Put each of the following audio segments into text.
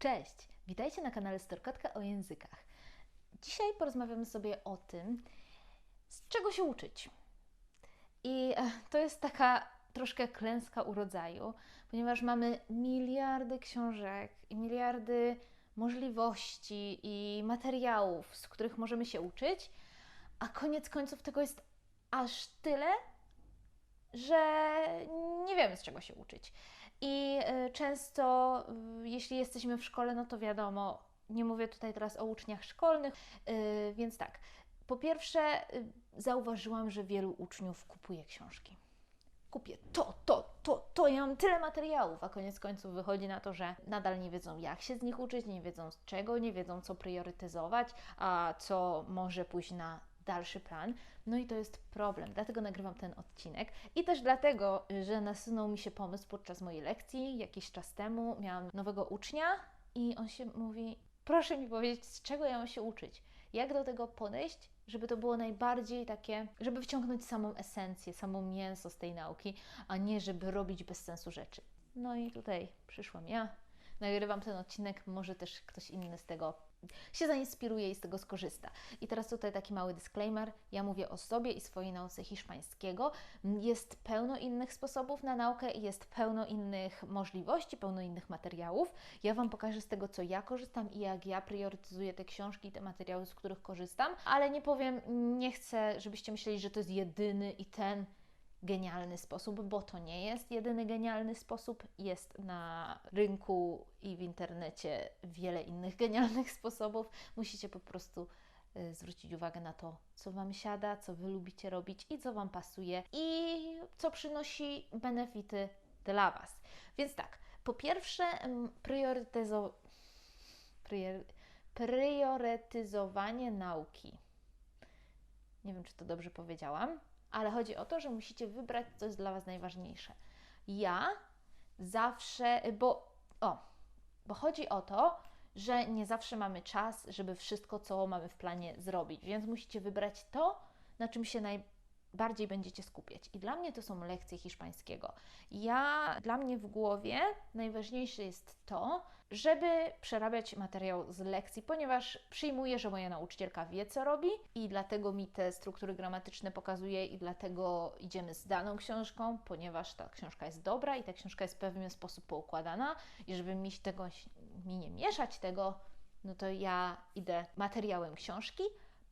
Cześć! Witajcie na kanale Storkotka o językach. Dzisiaj porozmawiamy sobie o tym, z czego się uczyć. I e, to jest taka troszkę klęska urodzaju, ponieważ mamy miliardy książek i miliardy możliwości i materiałów, z których możemy się uczyć, a koniec końców tego jest aż tyle, że nie wiemy z czego się uczyć. I y, często, y, jeśli jesteśmy w szkole, no to wiadomo, nie mówię tutaj teraz o uczniach szkolnych, y, więc tak. Po pierwsze, zauważyłam, że wielu uczniów kupuje książki. Kupię to, to, to, to, ja mam tyle materiałów, a koniec końców wychodzi na to, że nadal nie wiedzą, jak się z nich uczyć, nie wiedzą z czego, nie wiedzą, co priorytetyzować, a co może pójść na dalszy plan. No i to jest problem, dlatego nagrywam ten odcinek i też dlatego, że nasunął mi się pomysł podczas mojej lekcji jakiś czas temu. Miałam nowego ucznia i on się mówi: Proszę mi powiedzieć, z czego ja mam się uczyć? Jak do tego podejść, żeby to było najbardziej takie, żeby wciągnąć samą esencję, samo mięso z tej nauki, a nie żeby robić bez sensu rzeczy. No i tutaj przyszłam ja, nagrywam ten odcinek, może też ktoś inny z tego się zainspiruje i z tego skorzysta. I teraz tutaj taki mały disclaimer. Ja mówię o sobie i swojej nauce hiszpańskiego. Jest pełno innych sposobów na naukę i jest pełno innych możliwości, pełno innych materiałów. Ja Wam pokażę z tego, co ja korzystam i jak ja priorytetyzuję te książki i te materiały, z których korzystam, ale nie powiem, nie chcę, żebyście myśleli, że to jest jedyny i ten genialny sposób, bo to nie jest jedyny genialny sposób. Jest na rynku i w internecie wiele innych genialnych sposobów. Musicie po prostu y, zwrócić uwagę na to, co Wam siada, co Wy lubicie robić i co Wam pasuje i co przynosi benefity dla Was. Więc tak, po pierwsze, priorytezo... prior... priorytetyzowanie nauki. Nie wiem, czy to dobrze powiedziałam ale chodzi o to, że musicie wybrać, co jest dla Was najważniejsze. Ja zawsze, bo o, bo chodzi o to, że nie zawsze mamy czas, żeby wszystko, co mamy w planie zrobić, więc musicie wybrać to, na czym się najbardziej bardziej będziecie skupiać. I dla mnie to są lekcje hiszpańskiego. Ja, dla mnie w głowie najważniejsze jest to, żeby przerabiać materiał z lekcji, ponieważ przyjmuję, że moja nauczycielka wie, co robi i dlatego mi te struktury gramatyczne pokazuje i dlatego idziemy z daną książką, ponieważ ta książka jest dobra i ta książka jest w pewien sposób poukładana i żeby mi tego, mi nie mieszać tego, no to ja idę materiałem książki,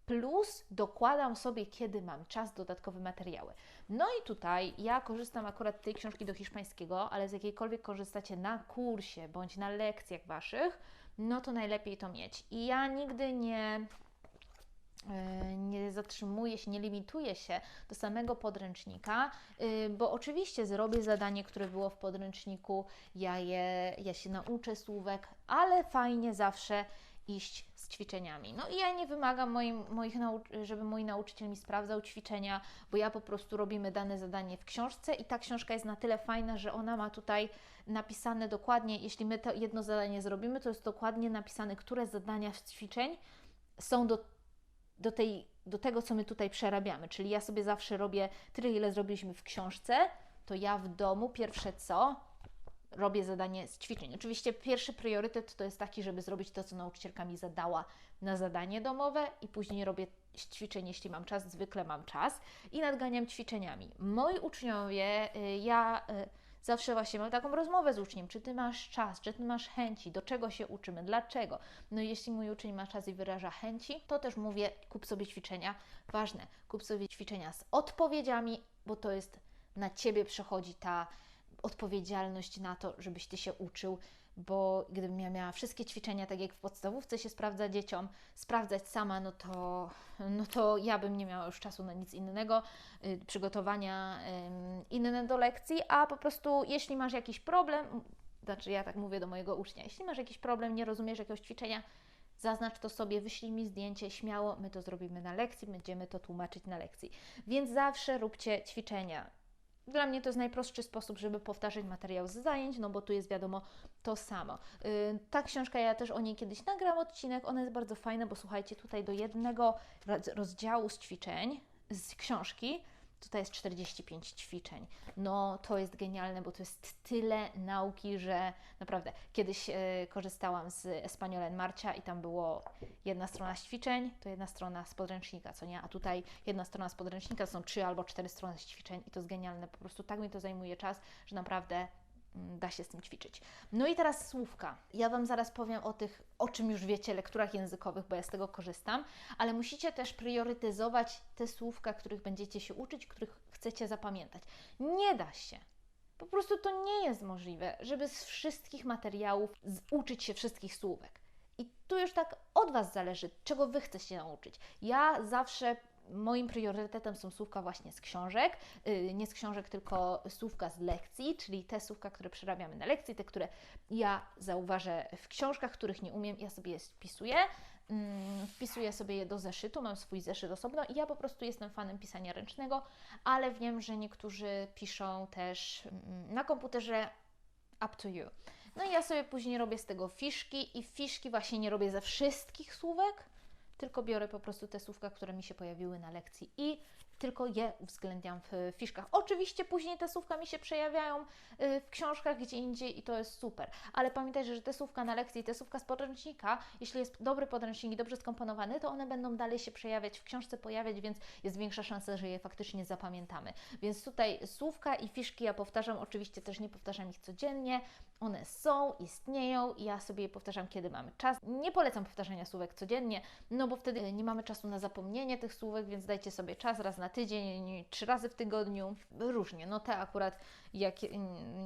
plus dokładam sobie, kiedy mam czas, dodatkowe materiały. No i tutaj ja korzystam akurat z tej książki do hiszpańskiego, ale z jakiejkolwiek korzystacie na kursie bądź na lekcjach Waszych, no to najlepiej to mieć. I ja nigdy nie e, nie zatrzymuję się, nie limituję się do samego podręcznika, e, bo oczywiście zrobię zadanie, które było w podręczniku, ja, je, ja się nauczę słówek, ale fajnie zawsze iść z ćwiczeniami. No i ja nie wymagam moim, moich żeby mój nauczyciel mi sprawdzał ćwiczenia, bo ja po prostu robimy dane zadanie w książce i ta książka jest na tyle fajna, że ona ma tutaj napisane dokładnie, jeśli my to jedno zadanie zrobimy, to jest dokładnie napisane, które zadania z ćwiczeń są do, do, tej, do tego, co my tutaj przerabiamy. Czyli ja sobie zawsze robię tyle, ile zrobiliśmy w książce, to ja w domu pierwsze co robię zadanie z ćwiczeń. Oczywiście pierwszy priorytet to jest taki, żeby zrobić to, co nauczycielka mi zadała na zadanie domowe i później robię ćwiczeń, jeśli mam czas, zwykle mam czas i nadganiam ćwiczeniami. Moi uczniowie, y, ja y, zawsze właśnie mam taką rozmowę z uczniem, czy Ty masz czas, czy Ty masz chęci, do czego się uczymy, dlaczego. No i jeśli mój uczeń ma czas i wyraża chęci, to też mówię, kup sobie ćwiczenia, ważne, kup sobie ćwiczenia z odpowiedziami, bo to jest na Ciebie przechodzi ta odpowiedzialność na to, żebyś Ty się uczył, bo gdybym ja miała wszystkie ćwiczenia, tak jak w podstawówce się sprawdza dzieciom, sprawdzać sama, no to, no to ja bym nie miała już czasu na nic innego, y, przygotowania y, inne do lekcji, a po prostu jeśli masz jakiś problem, znaczy ja tak mówię do mojego ucznia, jeśli masz jakiś problem, nie rozumiesz jakiegoś ćwiczenia, zaznacz to sobie, wyślij mi zdjęcie, śmiało, my to zrobimy na lekcji, będziemy to tłumaczyć na lekcji. Więc zawsze róbcie ćwiczenia dla mnie to jest najprostszy sposób, żeby powtarzać materiał z zajęć, no bo tu jest wiadomo to samo. Yy, ta książka, ja też o niej kiedyś nagram odcinek, ona jest bardzo fajna, bo słuchajcie, tutaj do jednego rozdziału z ćwiczeń, z książki, Tutaj jest 45 ćwiczeń. No, to jest genialne, bo to jest tyle nauki, że naprawdę kiedyś e, korzystałam z Espaniolen Marcia i tam było jedna strona ćwiczeń, to jedna strona z podręcznika, co nie? A tutaj jedna strona z podręcznika to są trzy albo cztery strony ćwiczeń i to jest genialne. Po prostu tak mi to zajmuje czas, że naprawdę da się z tym ćwiczyć. No i teraz słówka. Ja Wam zaraz powiem o tych, o czym już wiecie, lekturach językowych, bo ja z tego korzystam, ale musicie też priorytetyzować te słówka, których będziecie się uczyć, których chcecie zapamiętać. Nie da się. Po prostu to nie jest możliwe, żeby z wszystkich materiałów uczyć się wszystkich słówek. I tu już tak od Was zależy, czego Wy chcecie nauczyć. Ja zawsze moim priorytetem są słówka właśnie z książek, yy, nie z książek, tylko słówka z lekcji, czyli te słówka, które przerabiamy na lekcji, te, które ja zauważę w książkach, których nie umiem, ja sobie je spisuję, mm, wpisuję sobie je do zeszytu, mam swój zeszyt osobno i ja po prostu jestem fanem pisania ręcznego, ale wiem, że niektórzy piszą też mm, na komputerze up to you. No i ja sobie później robię z tego fiszki i fiszki właśnie nie robię ze wszystkich słówek, tylko biorę po prostu te słówka, które mi się pojawiły na lekcji i tylko je uwzględniam w fiszkach. Oczywiście później te słówka mi się przejawiają y, w książkach gdzie indziej i to jest super, ale pamiętajcie, że te słówka na lekcji, te słówka z podręcznika, jeśli jest dobry podręcznik i dobrze skomponowany, to one będą dalej się przejawiać w książce, pojawiać, więc jest większa szansa, że je faktycznie zapamiętamy. Więc tutaj słówka i fiszki ja powtarzam, oczywiście też nie powtarzam ich codziennie, one są, istnieją i ja sobie je powtarzam, kiedy mamy czas. Nie polecam powtarzania słówek codziennie, no bo wtedy nie mamy czasu na zapomnienie tych słówek, więc dajcie sobie czas raz na tydzień, trzy razy w tygodniu, różnie. No te akurat jak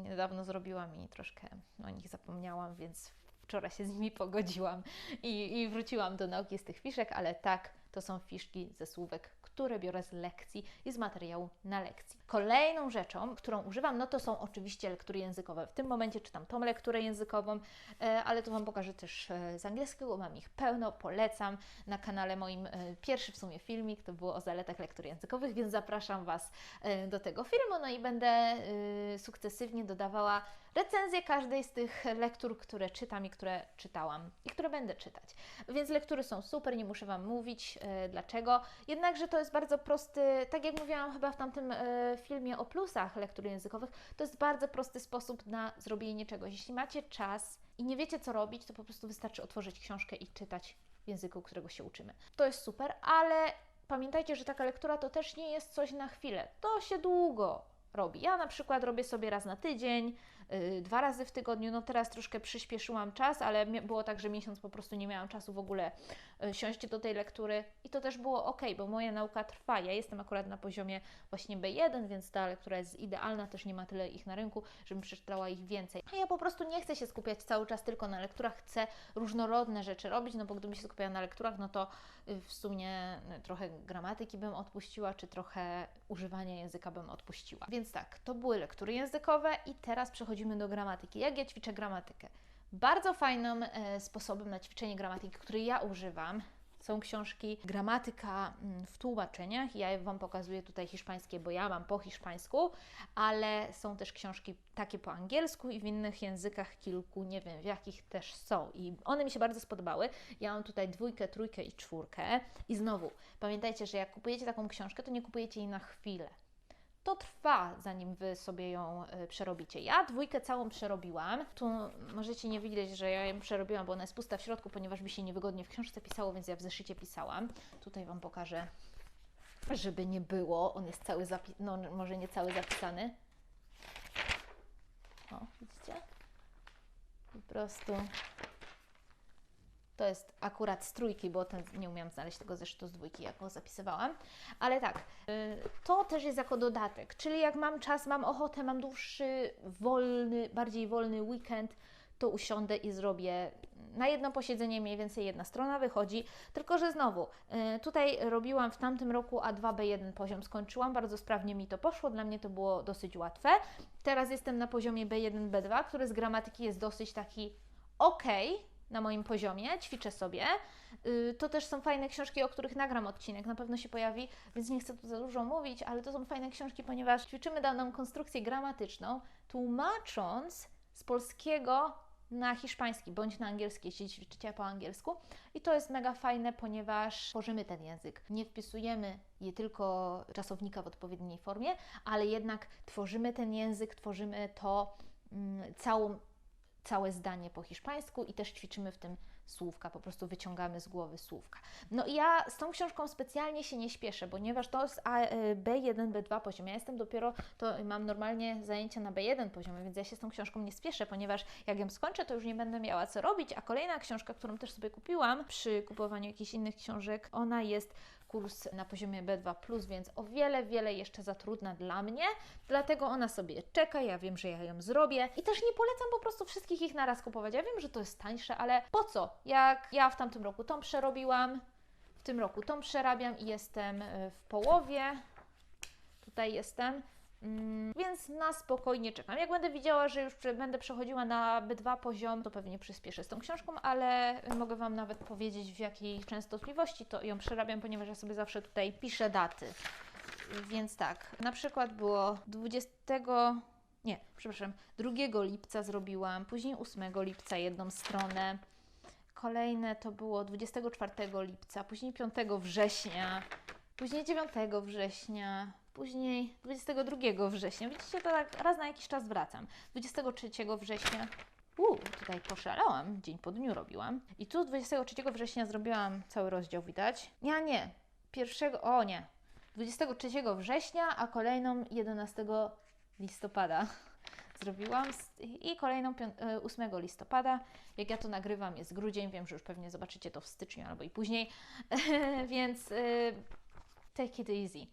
niedawno zrobiłam i troszkę o nich zapomniałam, więc wczoraj się z nimi pogodziłam i, i wróciłam do nauki z tych fiszek, ale tak, to są fiszki ze słówek, które biorę z lekcji i z materiału na lekcji. Kolejną rzeczą, którą używam, no to są oczywiście lektury językowe. W tym momencie czytam tą lekturę językową, e, ale to Wam pokażę też e, z angielskiego, mam ich pełno, polecam. Na kanale moim e, pierwszy w sumie filmik to było o zaletach lektur językowych, więc zapraszam Was do tego filmu, no i będę sukcesywnie dodawała recenzję każdej z tych lektur, które czytam i które czytałam i które będę czytać. Więc lektury są super, nie muszę Wam mówić dlaczego. Jednakże to jest bardzo prosty, tak jak mówiłam chyba w tamtym filmie o plusach lektur językowych, to jest bardzo prosty sposób na zrobienie czegoś. Jeśli macie czas i nie wiecie, co robić, to po prostu wystarczy otworzyć książkę i czytać w języku, którego się uczymy. To jest super, ale pamiętajcie, że taka lektura to też nie jest coś na chwilę. To się długo robi. Ja na przykład robię sobie raz na tydzień, dwa razy w tygodniu. No teraz troszkę przyspieszyłam czas, ale było tak, że miesiąc po prostu nie miałam czasu w ogóle y, siąść do tej lektury i to też było ok, bo moja nauka trwa. Ja jestem akurat na poziomie właśnie B1, więc ta lektura jest idealna, też nie ma tyle ich na rynku, żebym przeczytała ich więcej. A ja po prostu nie chcę się skupiać cały czas tylko na lekturach, chcę różnorodne rzeczy robić, no bo gdybym się skupiała na lekturach, no to y, w sumie trochę gramatyki bym odpuściła, czy trochę używania języka bym odpuściła. Więc tak, to były lektury językowe i teraz przechodzimy przechodzimy do gramatyki. Jak ja ćwiczę gramatykę? Bardzo fajnym e, sposobem na ćwiczenie gramatyki, który ja używam, są książki Gramatyka mm, w tłumaczeniach. Ja Wam pokazuję tutaj hiszpańskie, bo ja mam po hiszpańsku, ale są też książki takie po angielsku i w innych językach kilku, nie wiem w jakich też są. I one mi się bardzo spodobały. Ja mam tutaj dwójkę, trójkę i czwórkę. I znowu, pamiętajcie, że jak kupujecie taką książkę, to nie kupujecie jej na chwilę to trwa, zanim Wy sobie ją y, przerobicie. Ja dwójkę całą przerobiłam. Tu możecie nie widzieć, że ja ją przerobiłam, bo ona jest pusta w środku, ponieważ by się niewygodnie w książce pisało, więc ja w zeszycie pisałam. Tutaj Wam pokażę, żeby nie było. On jest cały zapisany, no może nie cały zapisany. O, widzicie? Po prostu to jest akurat z trójki, bo ten, nie umiałam znaleźć tego zeszytu z dwójki, jak go zapisywałam. Ale tak, y, to też jest jako dodatek, czyli jak mam czas, mam ochotę, mam dłuższy, wolny, bardziej wolny weekend, to usiądę i zrobię na jedno posiedzenie mniej więcej jedna strona wychodzi, tylko że znowu, y, tutaj robiłam w tamtym roku A2, B1 poziom skończyłam, bardzo sprawnie mi to poszło, dla mnie to było dosyć łatwe. Teraz jestem na poziomie B1, B2, który z gramatyki jest dosyć taki ok, na moim poziomie, ćwiczę sobie. Y, to też są fajne książki, o których nagram odcinek, na pewno się pojawi, więc nie chcę tu za dużo mówić, ale to są fajne książki, ponieważ ćwiczymy daną konstrukcję gramatyczną, tłumacząc z polskiego na hiszpański bądź na angielski, jeśli ćwiczycie po angielsku. I to jest mega fajne, ponieważ tworzymy ten język. Nie wpisujemy je tylko czasownika w odpowiedniej formie, ale jednak tworzymy ten język, tworzymy to mm, całą, całe zdanie po hiszpańsku i też ćwiczymy w tym słówka, po prostu wyciągamy z głowy słówka. No i ja z tą książką specjalnie się nie śpieszę, ponieważ to jest B1, B2 poziom. Ja jestem dopiero, to mam normalnie zajęcia na B1 poziomie, więc ja się z tą książką nie spieszę, ponieważ jak ją skończę, to już nie będę miała co robić, a kolejna książka, którą też sobie kupiłam przy kupowaniu jakichś innych książek, ona jest kurs na poziomie B2, więc o wiele, wiele jeszcze za trudna dla mnie, dlatego ona sobie czeka. Ja wiem, że ja ją zrobię i też nie polecam po prostu wszystkich ich naraz kupować. Ja wiem, że to jest tańsze, ale po co? Jak ja w tamtym roku tą przerobiłam, w tym roku tą przerabiam i jestem e, w połowie. Tutaj jestem. Mm, więc na spokojnie czekam. Jak będę widziała, że już będę przechodziła na B2 poziom, to pewnie przyspieszę z tą książką, ale mogę Wam nawet powiedzieć w jakiej częstotliwości to ją przerabiam, ponieważ ja sobie zawsze tutaj piszę daty. Więc tak, na przykład było 20 nie, przepraszam, 2 lipca zrobiłam, później 8 lipca jedną stronę, kolejne to było 24 lipca, później 5 września, później 9 września, Później 22 września, widzicie, to tak raz na jakiś czas wracam. 23 września, uuu, tutaj poszalałam, dzień po dniu robiłam. I tu 23 września zrobiłam cały rozdział, widać. Nie, nie, pierwszego, o nie, 23 września, a kolejną 11 listopada zrobiłam i kolejną 8 e, listopada. Jak ja to nagrywam, jest grudzień, wiem, że już pewnie zobaczycie to w styczniu albo i później, więc e, take it easy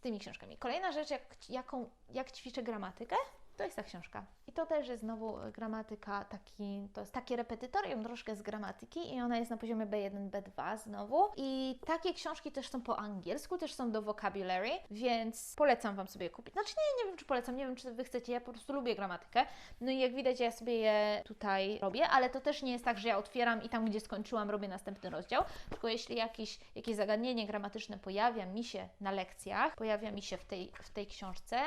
tymi książkami. Kolejna rzecz, jak, jaką, jak ćwiczę gramatykę, to jest ta książka. I to też jest znowu gramatyka, taki, to jest takie repetytorium troszkę z gramatyki i ona jest na poziomie B1, B2 znowu. I takie książki też są po angielsku, też są do vocabulary, więc polecam Wam sobie kupić. Znaczy nie, nie wiem, czy polecam, nie wiem, czy Wy chcecie, ja po prostu lubię gramatykę. No i jak widać, ja sobie je tutaj robię, ale to też nie jest tak, że ja otwieram i tam, gdzie skończyłam, robię następny rozdział, tylko jeśli jakieś, jakieś zagadnienie gramatyczne pojawia mi się na lekcjach, pojawia mi się w tej, w tej książce,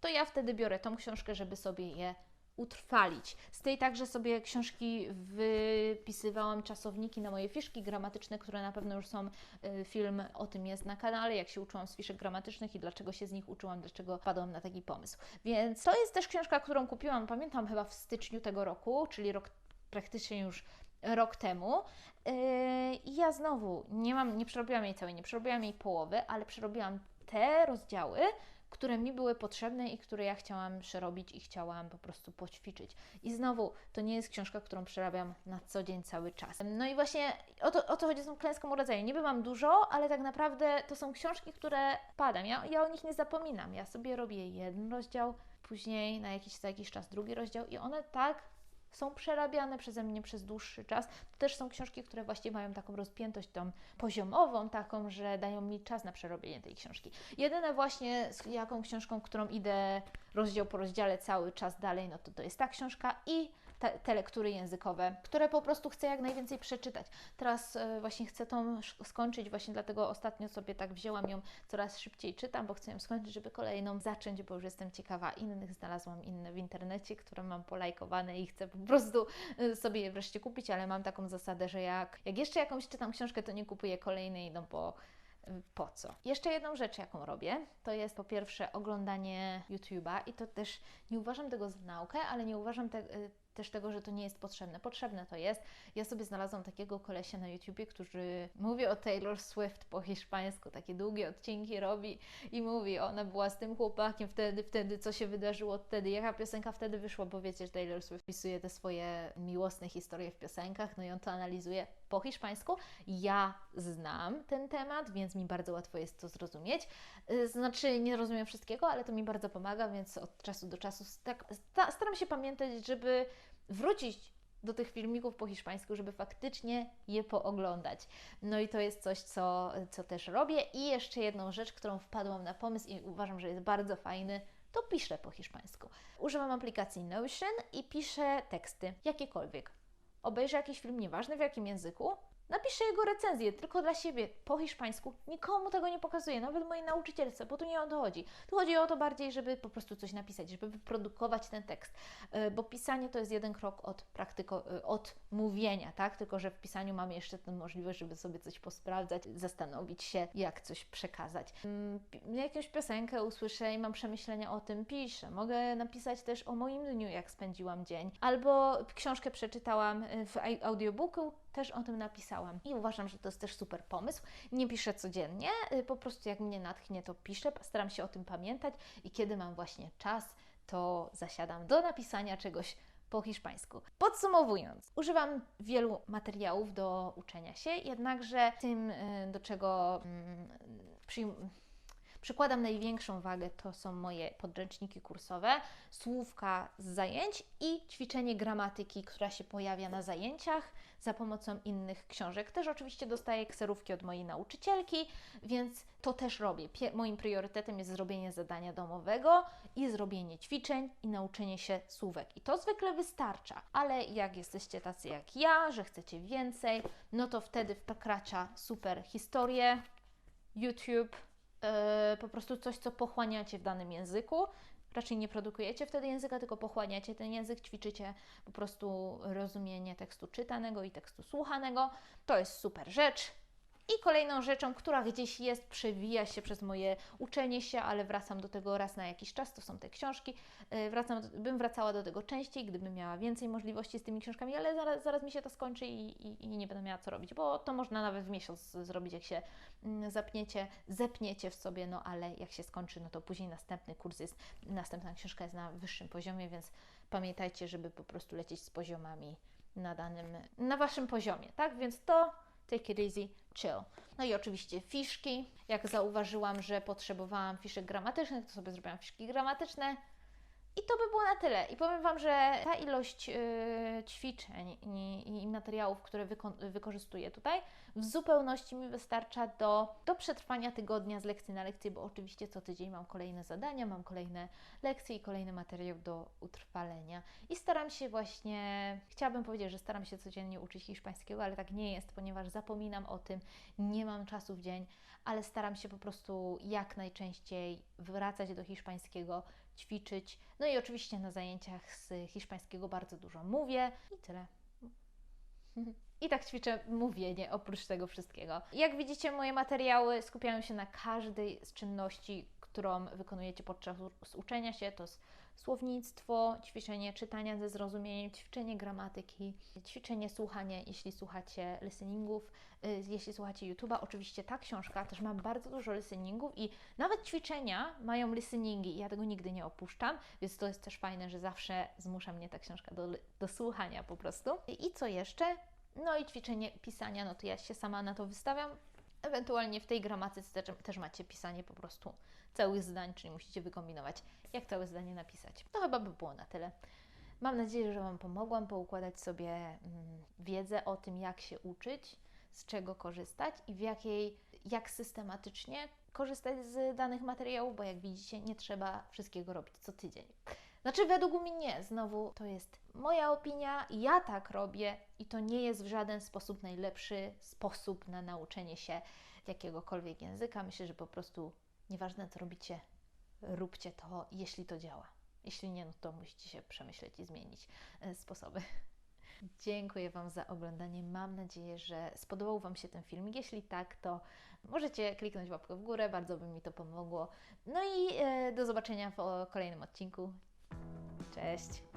to ja wtedy biorę tą książkę, żeby sobie je utrwalić. Z tej także sobie książki wypisywałam czasowniki na moje fiszki gramatyczne, które na pewno już są, y, film o tym jest na kanale, jak się uczyłam z fiszek gramatycznych i dlaczego się z nich uczyłam, dlaczego padłam na taki pomysł. Więc to jest też książka, którą kupiłam, pamiętam chyba w styczniu tego roku, czyli rok praktycznie już rok temu. Y, I ja znowu nie mam, nie przerobiłam jej całej, nie przerobiłam jej połowy, ale przerobiłam te rozdziały, które mi były potrzebne i które ja chciałam przerobić i chciałam po prostu poćwiczyć. I znowu, to nie jest książka, którą przerabiam na co dzień cały czas. No i właśnie o to, o to chodzi z tą klęską urodzenia. Niby mam dużo, ale tak naprawdę to są książki, które padam. Ja, ja o nich nie zapominam. Ja sobie robię jeden rozdział, później na jakiś, za jakiś czas drugi rozdział i one tak są przerabiane przeze mnie przez dłuższy czas. To też są książki, które właśnie mają taką rozpiętość tą poziomową, taką, że dają mi czas na przerobienie tej książki. Jedyne właśnie z jaką książką, którą idę rozdział po rozdziale cały czas dalej, no to to jest ta książka i te, te lektury językowe, które po prostu chcę jak najwięcej przeczytać. Teraz y, właśnie chcę tą skończyć, właśnie dlatego ostatnio sobie tak wzięłam ją, coraz szybciej czytam, bo chcę ją skończyć, żeby kolejną zacząć, bo już jestem ciekawa innych. Znalazłam inne w internecie, które mam polajkowane i chcę po prostu y, sobie je wreszcie kupić, ale mam taką zasadę, że jak, jak jeszcze jakąś czytam książkę, to nie kupuję kolejnej, no bo po co. Jeszcze jedną rzecz, jaką robię, to jest po pierwsze oglądanie YouTube'a i to też nie uważam tego za naukę, ale nie uważam te, też tego, że to nie jest potrzebne. Potrzebne to jest. Ja sobie znalazłam takiego kolesia na YouTubie, który mówi o Taylor Swift po hiszpańsku, takie długie odcinki robi i mówi, ona była z tym chłopakiem wtedy, wtedy, co się wydarzyło wtedy, jaka piosenka wtedy wyszła, bo wiecie, że Taylor Swift pisuje te swoje miłosne historie w piosenkach, no i on to analizuje po hiszpańsku. Ja znam ten temat, więc mi bardzo łatwo jest to zrozumieć. Znaczy, nie rozumiem wszystkiego, ale to mi bardzo pomaga, więc od czasu do czasu tak, staram się pamiętać, żeby wrócić do tych filmików po hiszpańsku, żeby faktycznie je pooglądać. No i to jest coś, co, co też robię. I jeszcze jedną rzecz, którą wpadłam na pomysł i uważam, że jest bardzo fajny, to piszę po hiszpańsku. Używam aplikacji Notion i piszę teksty, jakiekolwiek. Obejrzę jakiś film, nieważne w jakim języku, Napiszę jego recenzję tylko dla siebie po hiszpańsku. Nikomu tego nie pokazuję, nawet mojej nauczycielce, bo tu nie o to chodzi. Tu chodzi o to bardziej, żeby po prostu coś napisać, żeby wyprodukować ten tekst, E, bo pisanie to jest jeden krok od praktyko, e, od mówienia, tak? Tylko, że w pisaniu mamy jeszcze tę możliwość, żeby sobie coś posprawdzać, zastanowić się, jak coś przekazać. Mm, Jakąś piosenkę usłyszę i mam przemyślenia o tym, piszę. Mogę napisać też o moim dniu, jak spędziłam dzień. Albo książkę przeczytałam e, w au- audiobooku, też o tym napisałam. I uważam, że to jest też super pomysł. Nie piszę codziennie, y, po prostu jak mnie natchnie, to piszę. Staram się o tym pamiętać i kiedy mam właśnie czas, to zasiadam do napisania czegoś po hiszpańsku. Podsumowując, używam wielu materiałów do uczenia się, jednakże tym, y, do czego mm, przyjm- przykładam największą wagę, to są moje podręczniki kursowe, słówka z zajęć i ćwiczenie gramatyki, która się pojawia na zajęciach za pomocą innych książek. Też oczywiście dostaję kserówki od mojej nauczycielki, więc to też robię. Moim priorytetem jest zrobienie zadania domowego i zrobienie ćwiczeń i nauczenie się słówek. I to zwykle wystarcza, ale jak jesteście tacy jak ja, że chcecie więcej, no to wtedy wkracza super historie, YouTube, po prostu coś, co pochłaniacie w danym języku. Raczej nie produkujecie wtedy języka, tylko pochłaniacie ten język, ćwiczycie po prostu rozumienie tekstu czytanego i tekstu słuchanego. To jest super rzecz. I kolejną rzeczą, która gdzieś jest, przewija się przez moje uczenie się, ale wracam do tego raz na jakiś czas, to są te książki. E, Wracam, bym wracała do tego częściej, gdybym miała więcej możliwości z tymi książkami, ale zaraz, zaraz mi się to skończy i, i, i nie będę miała co robić, bo to można nawet w miesiąc zrobić, jak się mm, zapniecie, zepniecie w sobie, no ale jak się skończy, no to później następny kurs jest, następna książka jest na wyższym poziomie, więc pamiętajcie, żeby po prostu lecieć z poziomami na danym, na Waszym poziomie, tak? Więc to take it easy, chill. No i oczywiście fiszki. Jak zauważyłam, że potrzebowałam fiszek gramatycznych, to sobie zrobiłam fiszki gramatyczne. I to by było na tyle. I powiem Wam, że ta ilość y, ćwiczeń i, i materiałów, które wyko- wykorzystuję tutaj, w zupełności mi wystarcza do, do przetrwania tygodnia z lekcji na lekcję, bo oczywiście co tydzień mam kolejne zadania, mam kolejne lekcje i kolejny materiał do utrwalenia. I staram się właśnie, chciałabym powiedzieć, że staram się codziennie uczyć hiszpańskiego, ale tak nie jest, ponieważ zapominam o tym, nie mam czasu w dzień, ale staram się po prostu jak najczęściej wracać do hiszpańskiego, ćwiczyć. No i oczywiście na zajęciach z hiszpańskiego bardzo dużo mówię i tyle. I tak ćwiczę mówienie oprócz tego wszystkiego. Jak widzicie, moje materiały skupiają się na każdej z czynności, którą wykonujecie podczas uczenia się. To jest słownictwo, ćwiczenie czytania ze zrozumieniem, ćwiczenie gramatyki, ćwiczenie słuchania, jeśli słuchacie listeningów, y, jeśli słuchacie YouTube'a. Oczywiście ta książka też ma bardzo dużo listeningów i nawet ćwiczenia mają listeningi. Ja tego nigdy nie opuszczam, więc to jest też fajne, że zawsze zmusza mnie ta książka do, do słuchania po prostu. I i co jeszcze? No i ćwiczenie pisania, no to ja się sama na to wystawiam. Ewentualnie w tej gramatyce też, też macie pisanie po prostu całych zdań, czyli musicie wykombinować, jak całe zdanie napisać. To chyba by było na tyle. Mam nadzieję, że Wam pomogłam poukładać sobie mm, wiedzę o tym, jak się uczyć, z czego korzystać i w jakiej, jak systematycznie korzystać z danych materiałów, bo jak widzicie, nie trzeba wszystkiego robić co tydzień. Znaczy, według mnie, znowu, to jest moja opinia, ja tak robię i to nie jest w żaden sposób najlepszy sposób na nauczenie się jakiegokolwiek języka. Myślę, że po prostu nieważne co robicie, róbcie to, jeśli to działa. Jeśli nie, no to musicie się przemyśleć i zmienić e, sposoby. Dziękuję Wam za oglądanie. Mam nadzieję, że spodobał Wam się ten film. Jeśli tak, to możecie kliknąć łapkę w górę, bardzo by mi to pomogło. No i e, do zobaczenia w kolejnym odcinku. Cześć!